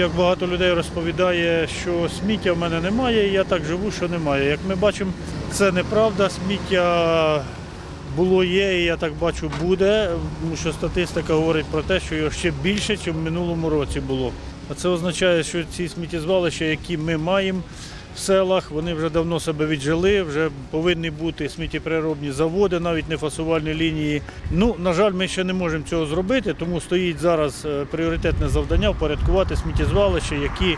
як багато людей розповідає, що сміття в мене немає, і я так живу, що немає. Як ми бачимо, це неправда. Сміття було, є, і я так бачу, буде, тому що статистика говорить про те, що його ще більше, ніж в минулому році було. А це означає, що ці сміттєзвалища, які ми маємо в селах, вони вже давно себе віджили, вже повинні бути сміттєпереробні заводи, навіть не фасувальні лінії. Ну, на жаль, ми ще не можемо цього зробити, тому стоїть зараз е, пріоритетне завдання впорядкувати сміттєзвалища, які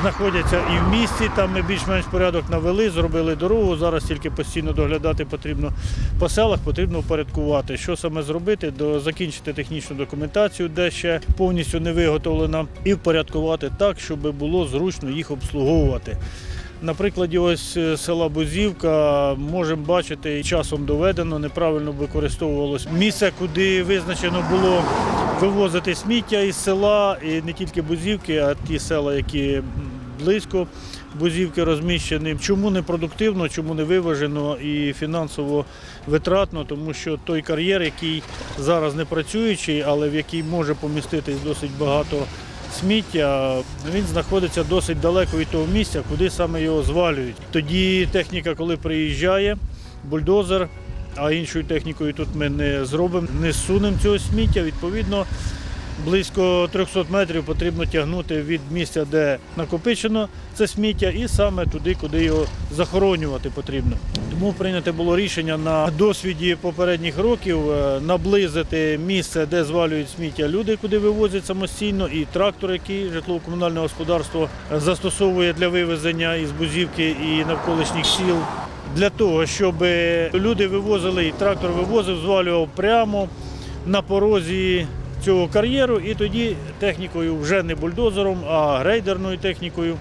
знаходяться і в місті. Там ми більш-менш порядок навели, зробили дорогу. Зараз тільки постійно доглядати потрібно по селах, потрібно впорядкувати. Що саме зробити? До закінчити технічну документацію, де ще повністю не виготовлена, і впорядкувати так, щоб було зручно їх обслуговувати. На прикладі ось е, села Бузівка можемо бачити, і часом доведено, неправильно використовувалось місце, куди визначено було вивозити сміття із села, і не тільки Бузівки, а ті села, які близько Бузівки розміщені. Чому не продуктивно, чому не виважено і фінансово витратно, тому що той кар'єр, який зараз не працюючий, але в який може поміститись досить багато сміття, він знаходиться досить далеко від того місця, куди саме його звалюють. Тоді техніка, коли приїжджає, бульдозер, а іншою технікою тут ми не зробимо, не сунемо цього сміття. Відповідно, близько 300 метрів потрібно тягнути від місця, де накопичено це сміття, і саме туди, куди його захоронювати потрібно. Тому прийнято було рішення на досвіді попередніх років е, наблизити місце, де звалюють сміття люди, куди вивозять самостійно, і трактор, який житлово-комунальне господарство застосовує для вивезення із Бузівки і навколишніх сіл. Для того, щоб люди вивозили і трактор вивозив, звалював прямо на порозі цього кар'єру, і тоді технікою, вже не бульдозером, а грейдерною технікою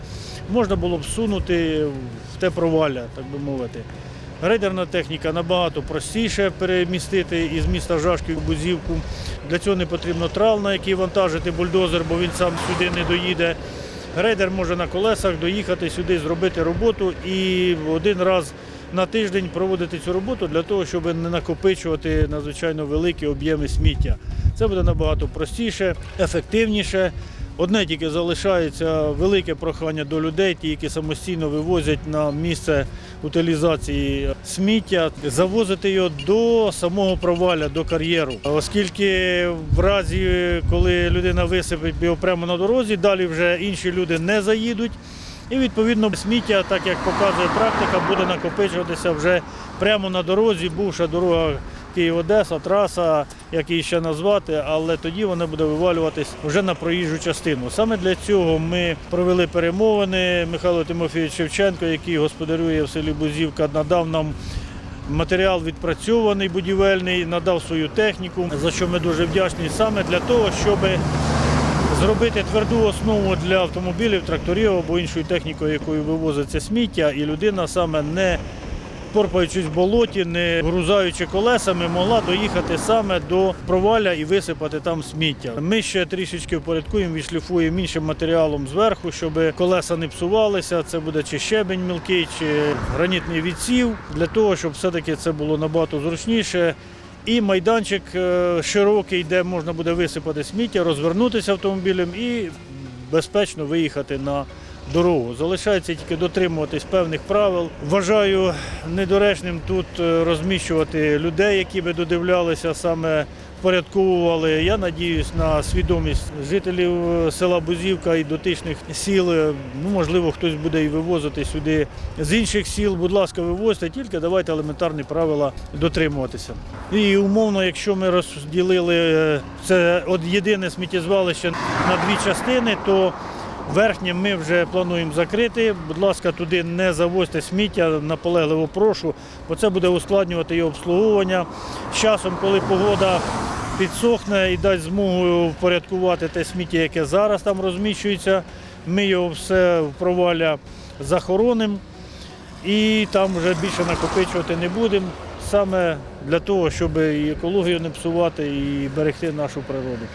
можна було б сунути в те провалля, так би мовити. Грейдерна техніка набагато простіше перемістити із міста Жашків в Бузівку. Для цього не потрібно трал, на який вантажити бульдозер, бо він сам сюди не доїде. Грейдер може на колесах доїхати сюди, зробити роботу і один раз на тиждень проводити цю роботу для того, щоб не накопичувати надзвичайно великі об'єми сміття. Це буде набагато простіше, ефективніше. Одне тільки залишається велике прохання до людей, ті, які самостійно вивозять на місце утилізації сміття, завозити його до самого проваля, до кар'єру. Оскільки в разі, коли людина висипить його прямо на дорозі, далі вже інші люди не заїдуть. І відповідно сміття, так як показує практика, буде накопичуватися вже прямо на дорозі, бувша дорога Київ-Одеса, траса, як її ще назвати, але тоді вона буде вивалюватись вже на проїжджу частину. Саме для цього ми провели перемовини. Михайло Тимофійович Шевченко, який господарює в селі Бузівка, надав нам матеріал відпрацьований будівельний, надав свою техніку, за що ми дуже вдячні саме для того, щоб зробити тверду основу для автомобілів, тракторів або іншої техніки, якою вивозиться сміття, і людина саме не порпаючись в болоті, не грузаючи колесами, могла доїхати саме до проваля і висипати там сміття. Ми ще трішечки впорядкуємо, відшліфуємо іншим матеріалом зверху, щоб колеса не псувалися. Це буде чи щебень мілкий, чи гранітний відсів, для того, щоб все-таки це було набагато зручніше. І майданчик е, широкий, де можна буде висипати сміття, розвернутися автомобілем і безпечно виїхати на дорогу. Залишається тільки дотримуватись певних правил. Вважаю недоречним тут е, розміщувати людей, які би додивлялися саме. Порядковували. Я надіюсь на свідомість жителів е, села Бузівка і дотичних сіл. Е, Ну, можливо, хтось буде і вивозити сюди з інших сіл. Будь ласка, вивозьте, тільки давайте елементарні правила дотримуватися. І умовно, якщо ми розділили е, це от єдине сміттєзвалище на дві частини, то Верхнє ми вже плануємо закрити. Будь ласка, туди не завозьте сміття, наполегливо прошу, бо це буде ускладнювати його обслуговування. З часом, коли погода підсохне і дасть змогу впорядкувати те сміття, яке зараз там розміщується, ми його все в проваля захоронимо і там вже більше накопичувати не будемо. Саме для того, щоб і екологію не псувати, і берегти нашу природу.